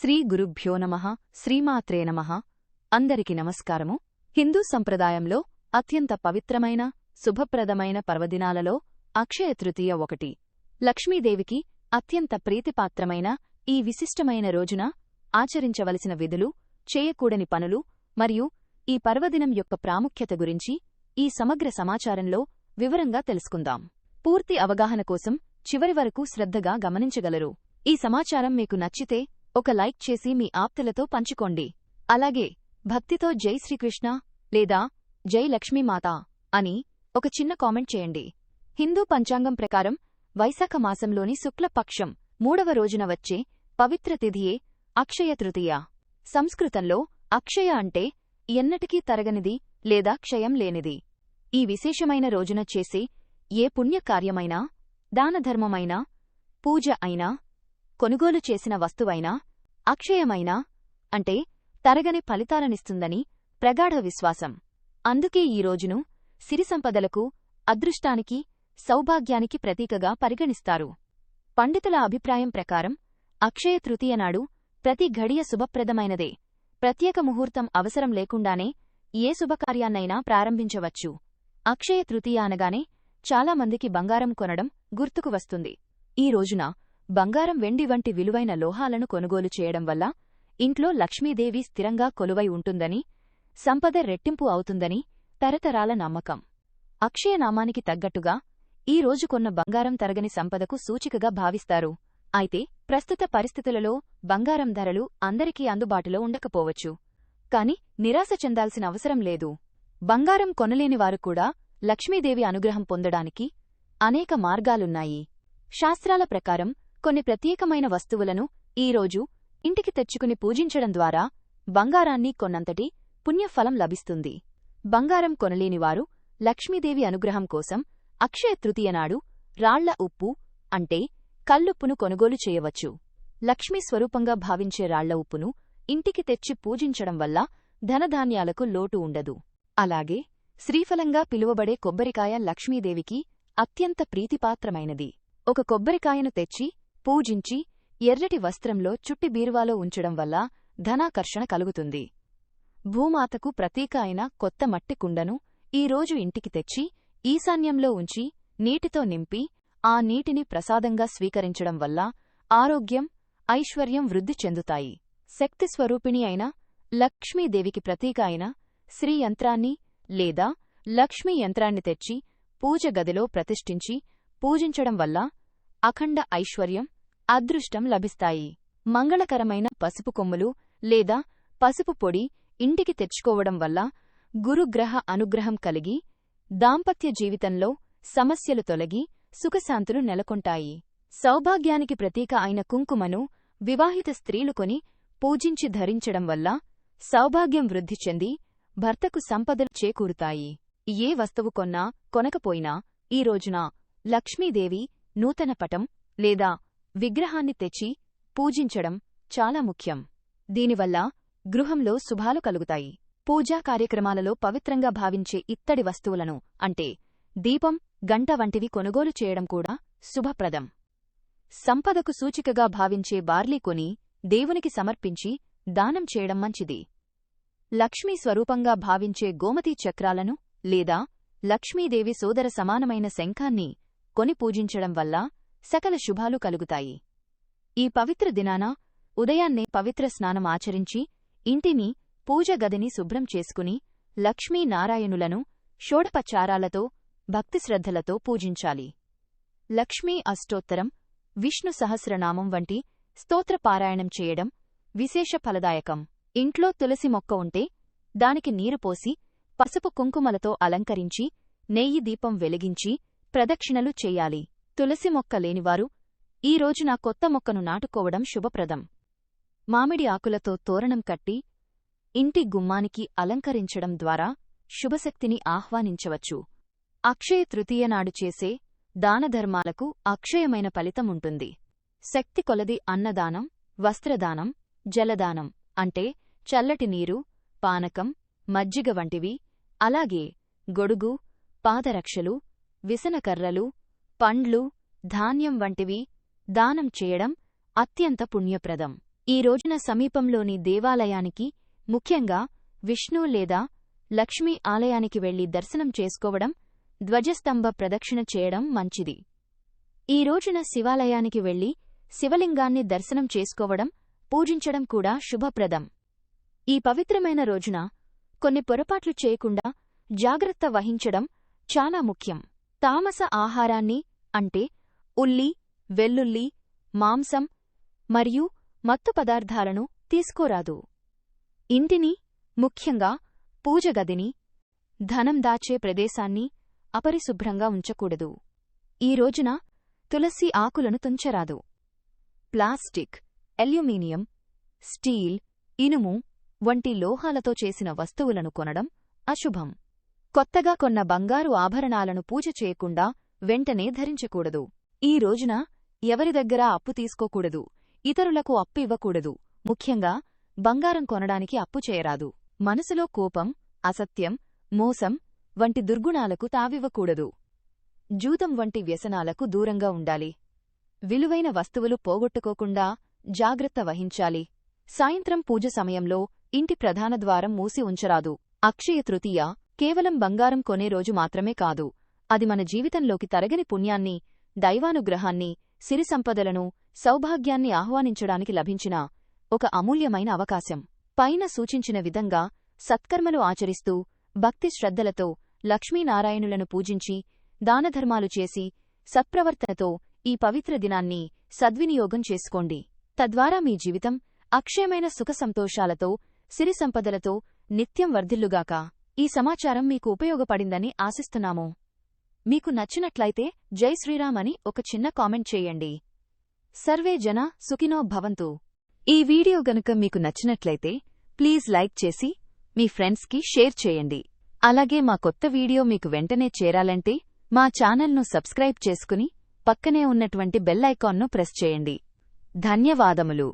శ్రీ గురుభ్యో నమ శ్రీమాత్రే నమః. అందరికి నమస్కారము. హిందూ సంప్రదాయంలో అత్యంత పవిత్రమైన శుభప్రదమైన పర్వదినాలలో అక్షయ తృతీయ ఒకటి. లక్ష్మీదేవికి అత్యంత ప్రీతిపాత్రమైన ఈ విశిష్టమైన రోజున ఆచరించవలసిన విధులు చేయకూడని పనులు మరియు ఈ పర్వదినం యొక్క ప్రాముఖ్యత గురించి ఈ సమగ్ర సమాచారంలో వివరంగా తెలుసుకుందాం. పూర్తి అవగాహన కోసం చివరి వరకు శ్రద్ధగా గమనించగలరు. ఈ సమాచారం మీకు నచ్చితే ఒక లైక్ చేసి మీ ఆప్తులతో పంచుకోండి. అలాగే భక్తితో జై శ్రీకృష్ణ లేదా జై లక్ష్మీమాత అని ఒక చిన్న కామెంట్ చేయండి. హిందూ పంచాంగం ప్రకారం వైశాఖ మాసంలోని శుక్లపక్షం మూడవ రోజున వచ్చే పవిత్ర తిథియే అక్షయ తృతీయ. సంస్కృతంలో అక్షయ అంటే ఎన్నటికీ తరగనిది లేదా క్షయం లేనిది. ఈ విశేషమైన రోజున చేసే ఏ పుణ్యకార్యమైనా దానధర్మమైనా పూజ అయినా కొనుగోలు చేసిన వస్తువైనా అక్షయమైనా? అంటే తరగని ఫలితాలనిస్తుందని ప్రగాఢ విశ్వాసం. అందుకే ఈ రోజును సిరి సంపదలకు అదృష్టానికి సౌభాగ్యానికి ప్రతీకగా పరిగణిస్తారు. పండితుల అభిప్రాయం ప్రకారం అక్షయ తృతీయ నాడు ప్రతి ఘడియ శుభప్రదమైనదే. ప్రత్యేక ముహూర్తం అవసరం లేకుండానే ఏ శుభకార్యాన్నైనా ప్రారంభించవచ్చు. అక్షయ తృతీయ అనగానే చాలా మందికి బంగారం కొనడం గుర్తుకు వస్తుంది. ఈ రోజున బంగారం వెండి వంటి విలువైన లోహాలను కొనుగోలు చేయడం వల్ల ఇంట్లో లక్ష్మీదేవి స్థిరంగా కొలువై ఉంటుందని సంపద రెట్టింపు అవుతుందని తరతరాల నమ్మకం. అక్షయనామానికి తగ్గట్టుగా ఈ రోజు కొన్న బంగారం తరగని సంపదకు సూచికగా భావిస్తారు. అయితే ప్రస్తుత పరిస్థితులలో బంగారం ధరలు అందరికీ అందుబాటులో ఉండకపోవచ్చు. కాని నిరాశ చెందాల్సిన అవసరం లేదు. బంగారం కొనలేనివారు కూడా లక్ష్మీదేవి అనుగ్రహం పొందడానికి అనేక మార్గాలున్నాయి. శాస్త్రాల ప్రకారం కొన్ని ప్రత్యేకమైన వస్తువులను ఈ రోజు ఇంటికి తెచ్చుకుని పూజించడం ద్వారా బంగారాన్ని కొన్నంతటి పుణ్యఫలం లభిస్తుంది. బంగారం కొనలేనివారు లక్ష్మీదేవి అనుగ్రహం కోసం అక్షయ తృతీయ నాడు రాళ్ళ ఉప్పు అంటే కల్లుప్పును కొనుగోలు చేయవచ్చు. లక్ష్మీ స్వరూపంగా భావించే రాళ్ళ ఉప్పును ఇంటికి తెచ్చి పూజించడం వల్ల ధనధాన్యాలకు లోటు ఉండదు. అలాగే శ్రీఫలంగా పిలువబడే కొబ్బరికాయ లక్ష్మీదేవికి అత్యంత ప్రీతిపాత్రమైనది. ఒక కొబ్బరికాయను తెచ్చి పూజించి ఎర్రటి వస్త్రంలో చుట్టి బీరువాలో ఉంచడం వల్ల ధనాకర్షణ కలుగుతుంది. భూమాతకు ప్రతీక అయిన కొత్త మట్టి కుండను ఈరోజు ఇంటికి తెచ్చి ఈశాన్యంలో ఉంచి నీటితో నింపి ఆ నీటిని ప్రసాదంగా స్వీకరించడం వల్ల ఆరోగ్యం ఐశ్వర్యం వృద్ధి చెందుతాయి. శక్తి స్వరూపిణి అయిన లక్ష్మీదేవికి ప్రతీక అయిన శ్రీ యంత్రాన్ని లేదా లక్ష్మీ యంత్రాన్ని తెచ్చి పూజ గదిలో ప్రతిష్ఠించి పూజించడం వల్ల అఖండ ఐశ్వర్యం అదృష్టం లభిస్తాయి. మంగళకరమైన పసుపు కొమ్ములు లేదా పసుపు పొడి ఇంటికి తెచ్చుకోవడం వల్ల గురుగ్రహ అనుగ్రహం కలిగి దాంపత్య జీవితంలో సమస్యలు తొలగి సుఖశాంతులు నెలకొంటాయి. సౌభాగ్యానికి ప్రతీక అయిన కుంకుమను వివాహిత స్త్రీలు కొని పూజించి ధరించడం వల్ల సౌభాగ్యం వృద్ధి చెంది భర్తకు సంపదలు చేకూరుతాయి. ఏ వస్తువు కొన్నా కొనకపోయినా ఈ రోజున లక్ష్మీదేవి నూతన పటం లేదా విగ్రహాన్ని తెచ్చి పూజించడం చాలా ముఖ్యం. దీనివల్ల గృహంలో శుభాలు కలుగుతాయి. పూజా కార్యక్రమాలలో పవిత్రంగా భావించే ఇత్తడి వస్తువులను అంటే దీపం గంట వంటివి కొనుగోలు చేయడం కూడా శుభప్రదం. సంపదకు సూచికగా భావించే బార్లీ కొని దేవునికి సమర్పించి దానం చేయడం మంచిది. లక్ష్మీ స్వరూపంగా భావించే గోమతీ చక్రాలను లేదా లక్ష్మీదేవి సోదర సమానమైన శంఖాన్ని కొని పూజించడం వల్ల సకల శుభాలు కలుగుతాయి. ఈ పవిత్ర దినాన ఉదయాన్నే పవిత్ర స్నానం ఆచరించి ఇంటిని పూజ గదిని శుభ్రం చేసుకుని లక్ష్మీనారాయణులను షోడపచారాలతో భక్తిశ్రద్ధలతో పూజించాలి. లక్ష్మీ అష్టోత్తరం విష్ణు సహస్రనామం వంటి స్తోత్రపారాయణం చేయడం విశేష ఫలదాయకం. ఇంట్లో తులసి మొక్క ఉంటే దానికి నీరు పోసి పసుపు కుంకుమలతో అలంకరించి నెయ్యి దీపం వెలిగించి ప్రదక్షిణలు చేయాలి. తులసి మొక్క లేనివారు ఈ రోజున కొత్త మొక్కను నాటుకోవడం శుభప్రదం. మామిడి ఆకులతో తోరణం కట్టి ఇంటి గుమ్మానికి అలంకరించడం ద్వారా శుభశక్తిని ఆహ్వానించవచ్చు. అక్షయ తృతీయ నాడు చేసే దానధర్మాలకు అక్షయమైన ఫలితముంటుంది శక్తి కొలది అన్నదానం వస్త్రదానం జలదానం అంటే చల్లటి నీరు పానకం మజ్జిగ వంటివి అలాగే గొడుగు పాదరక్షలు విసనకర్రలు పండ్లు ధాన్యం వంటివి దానం చేయడం అత్యంత పుణ్యప్రదం. ఈ రోజున సమీపంలోని దేవాలయానికి ముఖ్యంగా విష్ణు లేదా లక్ష్మీ ఆలయానికి వెళ్ళి దర్శనం చేసుకోవడం ధ్వజస్తంభ ప్రదక్షిణ చేయడం మంచిది. ఈ రోజున శివాలయానికి వెళ్ళి శివలింగాన్ని దర్శనం చేసుకోవడం పూజించడం కూడా శుభప్రదం. ఈ పవిత్రమైన రోజున కొన్ని పొరపాట్లు చేయకుండా జాగ్రత్త వహించడం చాలా ముఖ్యం. తామస ఆహారాన్ని అంటే ఉల్లి వెల్లుల్లి మాంసం మరియు మత్తు పదార్థాలను తీసుకోరాదు. ఇంటిని ముఖ్యంగా పూజగదిని ధనం దాచే ప్రదేశాన్ని అపరిశుభ్రంగా ఉంచకూడదు. ఈ రోజున తులసి ఆకులను తుంచరాదు. ప్లాస్టిక్ అల్యూమినియం స్టీల్ ఇనుము వంటి లోహాలతో చేసిన వస్తువులను కొనడం అశుభం. కొత్తగా కొన్న బంగారు ఆభరణాలను పూజ చేయకుండా వెంటనే ధరించకూడదు. ఈ రోజున ఎవరి దగ్గర అప్పు తీసుకోకూడదు. ఇతరులకు అప్పు ఇవ్వకూడదు. ముఖ్యంగా బంగారం కొనడానికి అప్పు చేయరాదు. మనసులో కోపం అసత్యం మోసం వంటి దుర్గుణాలకు తావివ్వకూడదు. జూతం వంటి వ్యసనాలకు దూరంగా ఉండాలి. విలువైన వస్తువులు పోగొట్టుకోకుండా జాగ్రత్త వహించాలి. సాయంత్రం పూజ సమయంలో ఇంటి ప్రధాన ద్వారం మూసి ఉంచరాదు. అక్షయ తృతీయ కేవలం బంగారం కొనే రోజు మాత్రమే కాదు అది మన జీవితంలోకి తరగని పుణ్యాన్ని దైవానుగ్రహాన్ని సిరి సంపదలను సౌభాగ్యాన్ని ఆహ్వానించడానికి లభించిన ఒక అమూల్యమైన అవకాశం. పైన సూచించిన విధంగా సత్కర్మలు ఆచరిస్తూ భక్తి శ్రద్ధలతో లక్ష్మీనారాయణులను పూజించి దానధర్మాలు చేసి సత్ప్రవర్తనతో ఈ పవిత్ర దినాన్ని సద్వినియోగం చేసుకోండి. తద్వారా మీ జీవితం అక్షయమైన సుఖసంతోషాలతో సిరిసంపదలతో నిత్యం వర్ధిల్లుగాక. ఈ సమాచారం మీకు ఉపయోగపడిందని ఆశిస్తున్నాము. మీకు నచ్చినట్లయితే జై శ్రీరామ్ అని ఒక చిన్న కామెంట్ చేయండి. సర్వే జన సుఖినో భవంతు. ఈ వీడియో గనుక మీకు నచ్చినట్లయితే ప్లీజ్ లైక్ చేసి మీ ఫ్రెండ్స్కి షేర్ చేయండి. అలాగే మా కొత్త వీడియో మీకు వెంటనే చేరాలంటే మా ఛానల్ను సబ్స్క్రైబ్ చేసుకుని పక్కనే ఉన్నటువంటి బెల్ ఐకాన్ను ప్రెస్ చేయండి. ధన్యవాదములు.